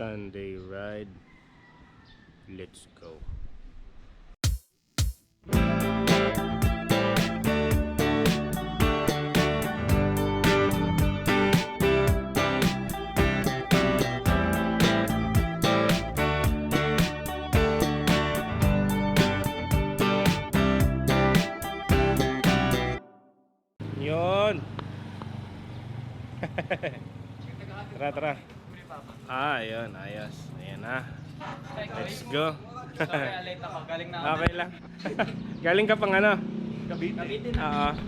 Sunday ride. Let's go. Yun. tara, tara. Ah, yun. Ayos. Ayan na. Let's go. Sorry, late ako. Galing na ako. okay lang. Galing ka pang ano? Cavite na. Oo.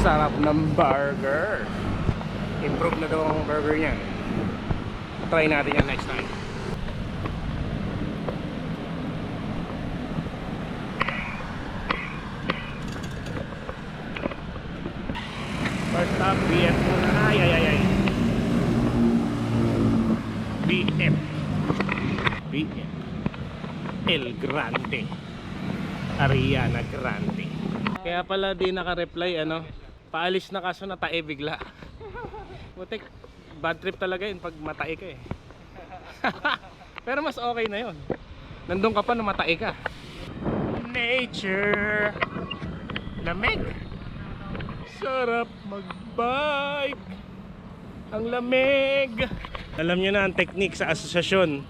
Sarap ng burger. Improve na daw ang burger niya. Try natin yan next time. First stop, BF muna. Ay, ay, ay, ay. BF. BF. El Grande. Ariana Grande. Kaya pala di naka-reply ano. Paalis na kaso natae bigla. Butik, bad trip talaga yun pag matae ka eh. Pero mas okay na yun. Nandun ka pa na matae ka. Nature. Lamig. Sarap magbike. Ang lamig. Alam nyo na ang technique sa asosasyon.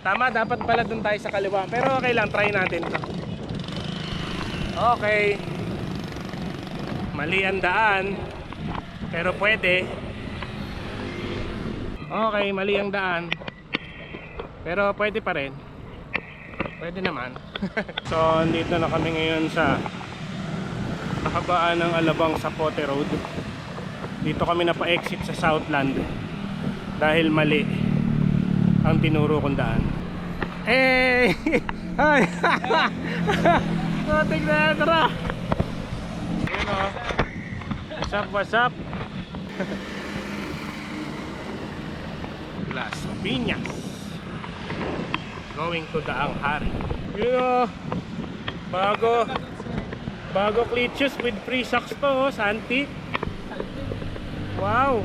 Tama, dapat pala dun tayo sa kaliwa. Pero okay lang, try natin to. Okay. Mali ang daan. Pero pwede. Okay, mali ang daan. Pero pwede pa rin. Pwede naman. so, andito na kami ngayon sa kahabaan ng Alabang Sapote Road. Dito kami na pa-exit sa Southland dahil mali ang tinuro kong daan. Hey! Hi! Matik na yan, tara! Yun o. What's up, what's up? Las Piñas. Going to Daang Hari. Yun o. Bago. Bago klitsus with free socks pa o. Santi. Wow.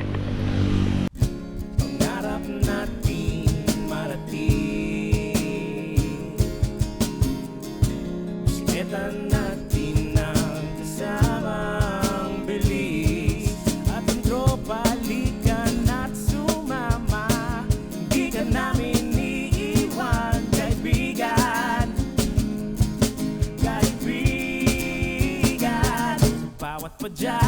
apologize.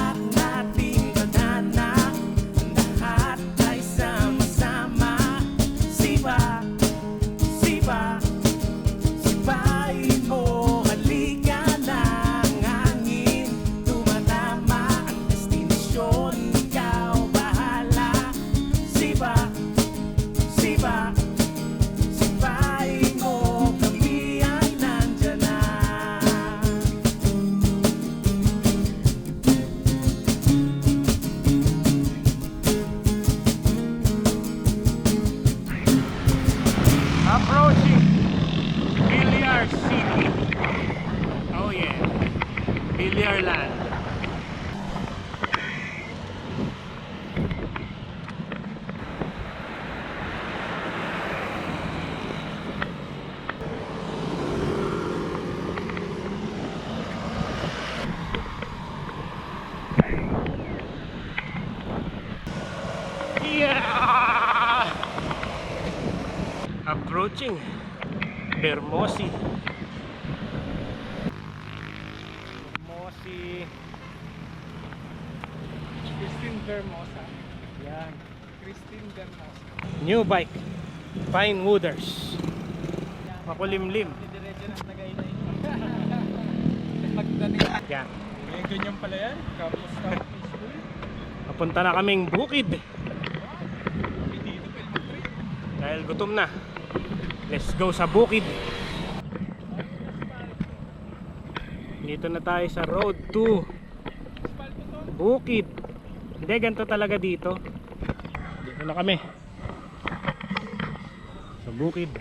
Approaching Bermosi. Bermosi. Christine Vermosa. Yan. Christine Vermosa. New bike. Pine Wooders. Makulimlim. Yan. Eh, ganyan pala yan. Campus campus school. Papunta na kaming bukid. Dahil gutom na. Let's go sa bukid. Dito na tayo sa road to. Bukid. Hindi, ganito talaga dito. Dito na kami. Sa bukid.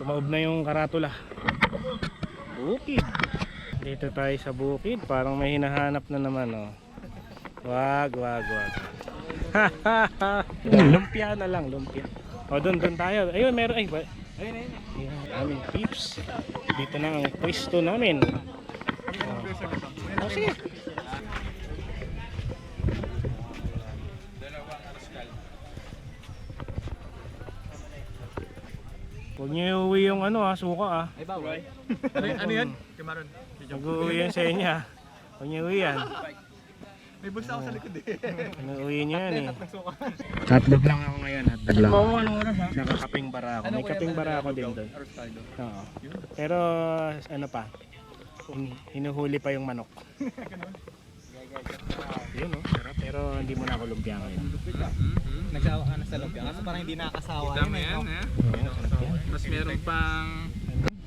Tumaob na yung karatula. Bukid. Dito tayo sa bukid. Parang may hinahanap na naman, oh. Wag, wag, wag. lumpia na lang, lumpia. O, doon, doon tayo. Ayun, meron. Ay, ba? Ayun, ayun. Ayun, aming tips. Dito na ang pwesto namin. Oh, sige. Huwag niyo iuwi yung ano ah, suka ah. Ay, bawal. ano, ano yan? Kamaron. Mag-uwi yan sa inyo ah. Huwag niyo iuwi yan. May bulsa ako sa likod eh. Ano uwi niyo yan eh. Hotdog lang ako ngayon, hotdog lang. Oo, ano oras ha? Saka kaping bara ako. May kaping bara ako din doon. Oo. Pero ano pa, hin- hinuhuli pa yung manok. Yun oh, sarap. Pero hindi mo na ako lumpia ngayon. Nagsawa ka na sa lumpia. Kaso parang hindi nakakasawa. Kita mo yan, eh. Tapos meron pang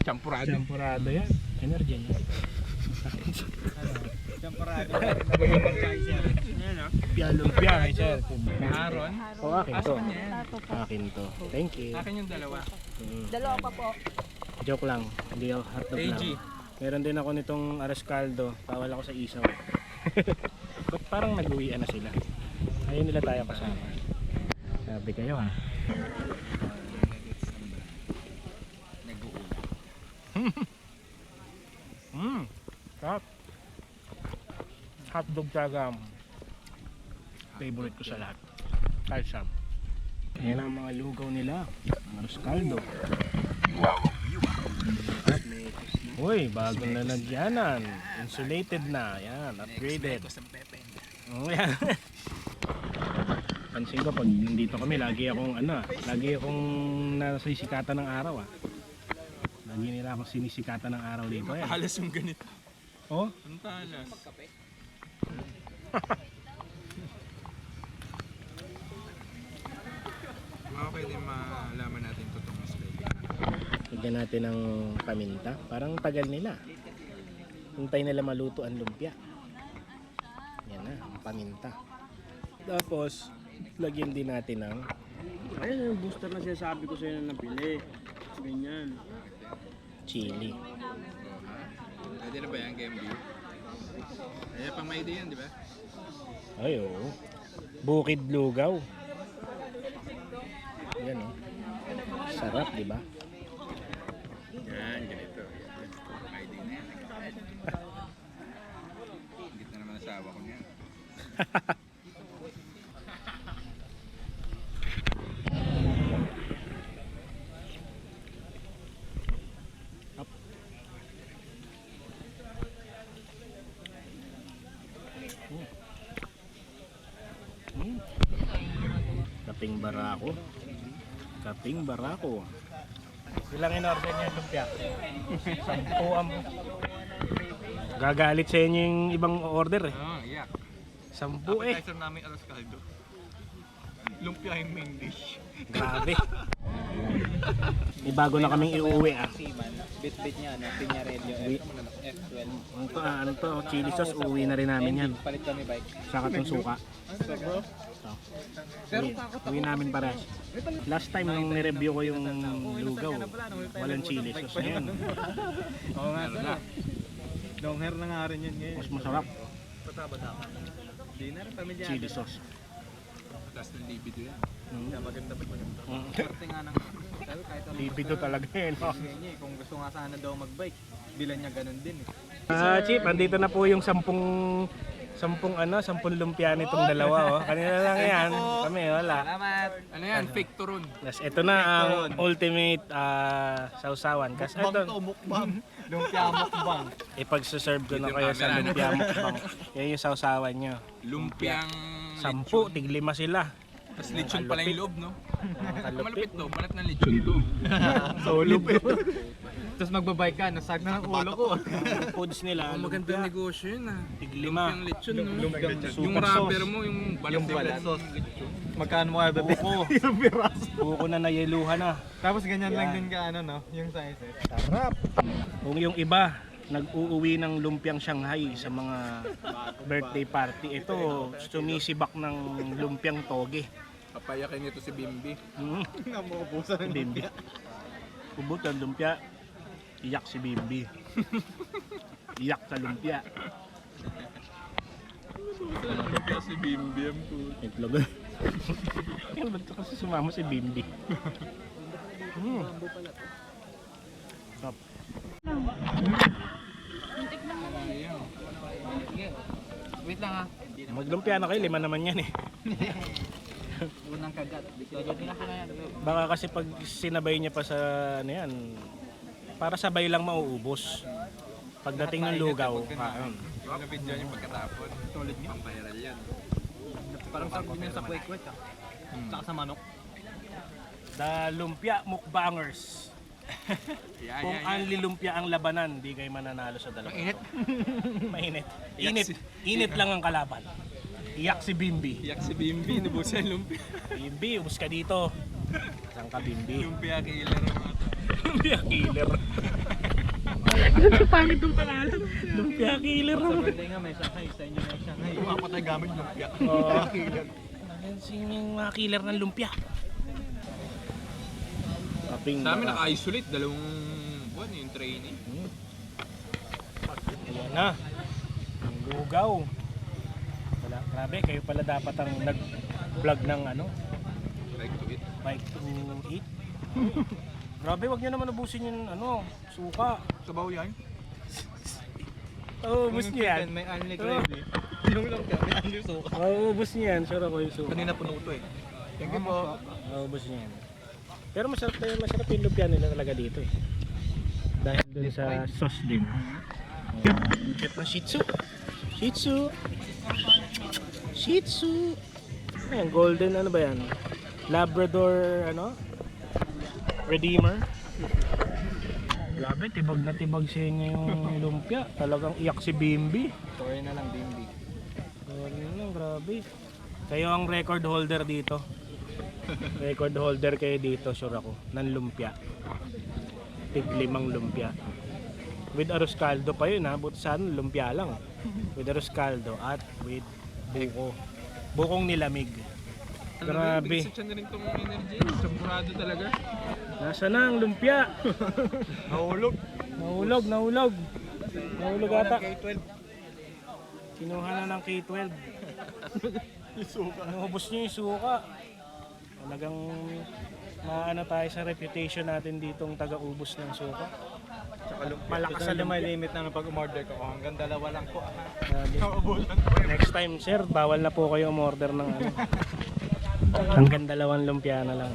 champurado. Champurado yan. Energy yan. Lumpia. Ay, sir. Aaron. Oh, akin to. Akin to. Thank you. Akin yung dalawa. Mm. Dalawa pa po. Joke lang. Hindi ako hotdog lang. Meron din ako nitong aras caldo. Bawal ako sa isaw. Parang nag-uwian na sila? Ayaw nila tayo kasama. Sabi kayo ha. Mmm. Sarap. Hotdog talaga. ang Favorite ko sa lahat. Kahit saan. Yan ang mga lugaw nila. Aras caldo. Uy, bagong lalagyanan. Insulated na. Yan, upgraded. Oh, yan. Pansin ko pag nandito kami, lagi akong ano, lagi akong nasa sikatan ng araw ah. Lagi nila akong sinisikatan ng araw dito eh. Halos yung ganito. Oh, Ang talas. Baka pwede malaman natin totoong slide. Lagyan natin ng paminta. Parang tagal nila. Hintay nila maluto ang lumpia. Yan na, ang paminta. Tapos, lagyan din natin ng Ayun yung booster na sinasabi ko sa'yo na nabili. Ganyan. chili. Pwede na ba yan, game view? Kaya pang may idea yan, di ba? Ay, oo. Bukid lugaw. Yan oh. Sarap, di ba? Yan, ganito. Idea na yan. Higit na naman asawa ko niyan. barako. Kaping barako. Ilang in-order niya lumpia? Sampu ang... Gagalit sa inyo yung ibang order eh. Oo, iyak. Sampu eh. Appetizer namin aroscaldo. Lumpia yung main dish. Grabe. May bago na kaming iuwi ah. Bit-bit niya, ano, Piñarello Uwi. F12. Ano to, ah, ano to, chili sauce, uwi na rin namin yan. Palit kami bike. Saka itong suka. So bro, So, uwi, uwi namin para. Last time nung nireview ko yung lugaw, walang chili sauce. Ngayon, Oo nga, sir. Long hair na nga rin yun ngayon. mas masarap, Dinner, pamilya. chili sauce. Tapos ng libido yan. Mm. Maganda pa maganda. Mm. Swerte nga ng hotel kahit ano. Libido talaga yun. no? Eh, kung gusto nga sana daw magbike, bilan niya ganun din eh. Ah, Chip, andito na po yung sampung sampung ano, sampung lumpia nitong dalawa oh. Kanina lang yan. Kami wala. Salamat! Ano yan? Fake turon. Tapos ito na ang ultimate ah, sausawan. Kasi ito, mukbang. Lumpia mukbang. ipagsaserve ko na kayo sa lumpia mukbang. Yan yung sausawan nyo. Lumpiang Sampu, tiglima sila. Tapos lechon pala yung loob, no? Malapit to. Balat ng lechon to. Solid. Tapos magbabike ka, nasag na ng ulo ko. Ang foods nila, Ang maganda lumpia, negosyo yun, ah. tiglima. Lumpiang lechon, no? Yung rubber mo, yung balat Yung ng lechon. Magkano mo kaya bebe? Buko. Yung piraso. Buko na nayeluhan na. Tapos ganyan lang din ka ano no, yung sizes. Sarap. Kung yung iba, nag-uuwi ng lumpiang Shanghai sa mga birthday party. Ito, sumisibak ng lumpiang toge. Papayakin nito si Bimbi. Mm. Namubusan Si Bimbi. Ubot ang lumpia. Iyak si Bimbi. Iyak sa lumpia. Kaya si Bimbi ang puto. Itlog. Yan ba't kasi sumama si Bimbi? Mm. Stop. Wait lang ha. Maglumpia na kayo, lima naman yan eh. Unang kagat. Ka na yan. Baka kasi pag sinabay niya pa sa ano yan, para sabay lang mauubos. Pagdating ng lugaw, ah, ayun. Yung video niyo pagkatapon. Tulad niyo. Pampayaral yan. Parang din yun sa kwek-kwek ah. Tsaka sa manok. The Lumpia Mukbangers. Yeah, Kung anli lumpia ang labanan, di kayo mananalo sa dalawa. Mainit. Mainit. Init. Init lang ang kalaban. Iyak si Bimbi. Iyak si Bimbi. Nubusan lumpia. Bimbi, ubus ka dito. Saan ka Bimbi? Lumpia killer. Lumpia killer. Pangit yung pangalan. Lumpia killer. Birthday nga may Shanghai. Sa inyo may Shanghai. Umapatay gamit lumpia. Oo. Sino yung mga killer ng lumpia? Kaping Sa amin naka-isolate. Dalawang buwan yung training. Ayan na. Ang lugaw. Wala, grabe, kayo pala dapat ang nag-vlog ng ano, Like to it. bike to eat. grabe, wag niyo naman ubusin yung ano, suka. Sabaw yan. Oo, oh, ubus niyo yan. May unli Oo. gravy. Yung lang ka, may unli suka. Oo, oh, ubus niyo yan. Sure ako yung suka. Kanina puno to eh. Thank you po. Oo, oh, ubus niyo yan. Pero masarap tayo, masarap yung lumpia nila talaga dito eh. Dahil dun sa sauce din. Cute na Shih Tzu. Shih Tzu. Shih Tzu. Ayan, golden ano ba yan? Labrador ano? Redeemer. Grabe, tibag na tibag sa inyo yung lumpia. Talagang iyak si Bimbi. Story na lang, Bimbi. Ano lang, grabe. Kayo ang record holder dito. record holder kayo dito, sure ako, ng lumpia. Tig limang lumpia. With arroz caldo pa yun ha, buti sana lumpia lang. With arroz caldo at with buko. Bukong nilamig. Grabe. Isa na rin energy. Sampurado talaga. Nasa na ang lumpia? Nahulog. Nahulog, nahulog. Nahulog ata. K12. Kinuha na ng K12. Inubos niyo yung suka. Talagang maano tayo sa reputation natin ditong taga-ubos ng suka. Tsaka lumpia. Malakas sa may lumpia. limit na pag umorder ko. Oh, hanggang dalawa lang po. Grabe. Next time, sir, bawal na po kayo umorder ng ano. Hanggang dalawang lumpia na lang.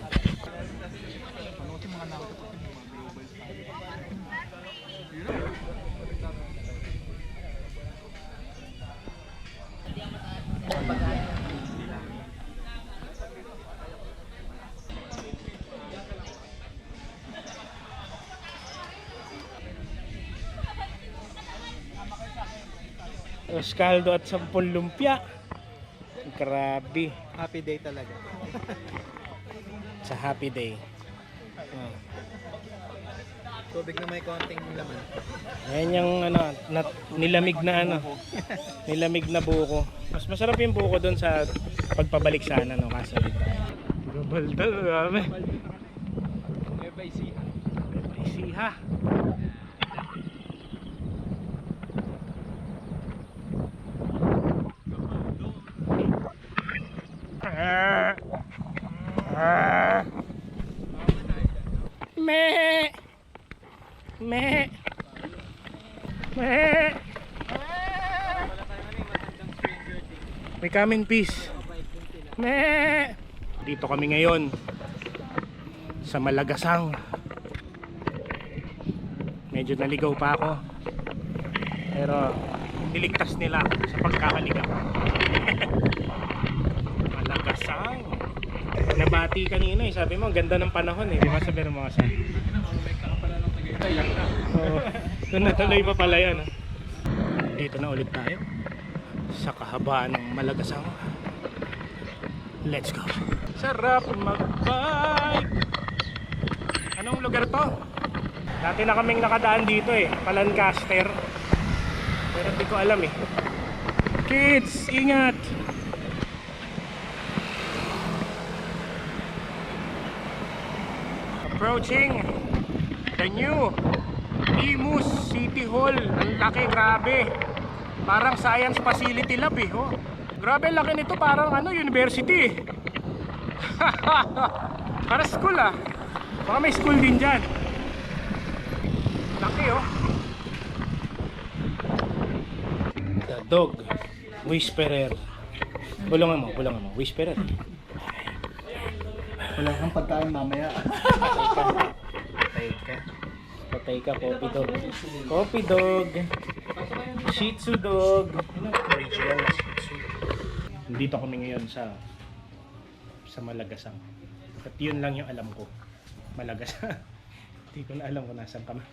Escaldo at 10 lumpia. Grabe. Happy day talaga. Sa happy day. Ah. Tubig na may konting laman. Ayan yung ano, nat, nilamig na ano. nilamig na buko. Mas masarap yung buko doon sa pagpabalik sana no kaso. Gabaldal, grabe. Never see. Isiha. Ah. Ah. Me. Me. Me. May come peace. Me. Dito kami ngayon sa Malagasang. Medyo naligaw pa ako. Pero niligtas nila sa pagkakaligaw. Malagasang. Nabati kanina eh. Sabi mo, ang ganda ng panahon eh. Di ba sabi mo kasi? Oo. Doon natuloy pa pala yan. ah. Dito na ulit tayo. Sa kahabaan ng Malagasang. Let's go. Sarap mag-bike. Anong lugar to? Dati na kaming nakadaan dito eh, Palancaster. Pero di ko alam eh. Kids, ingat! Approaching the new Imus City Hall. Ang laki, grabe. Parang science facility lab eh. Oh. Grabe, laki nito. Parang ano, university eh. Para school ah. Baka may school din dyan. Laki oh. The dog whisperer. Bulungan mo, bulungan mo. Whisperer. Wala kang pagkain mamaya. Patay ka. Patay ka, Poppy Dog. Poppy Dog. Shih Tzu Dog. Ano? Original na Shih Tzu. Nandito kami ngayon sa sa Malagasang. At yun lang yung alam ko. Malagasang. Hindi ko na alam kung nasan kami.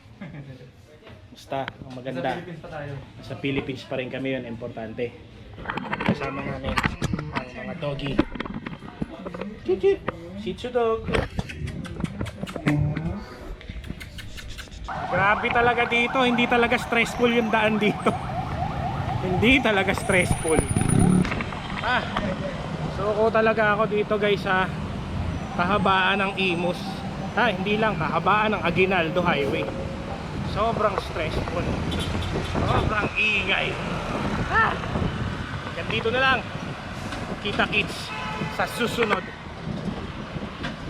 Basta, ang maganda. pa tayo. Sa Philippines pa rin kami yun, importante. Kasama namin ang mga doggy. Chichi. Shih Tzu dog. Grabe talaga dito, hindi talaga stressful yung daan dito. Hindi talaga stressful. Ah, suko talaga ako dito guys sa kahabaan ng Imus. Ah, hindi lang, kahabaan ng Aguinaldo Highway. Sobrang stressful. Sobrang ingay. Ah! Ganito na lang. Kita kits sa susunod.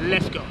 Let's go.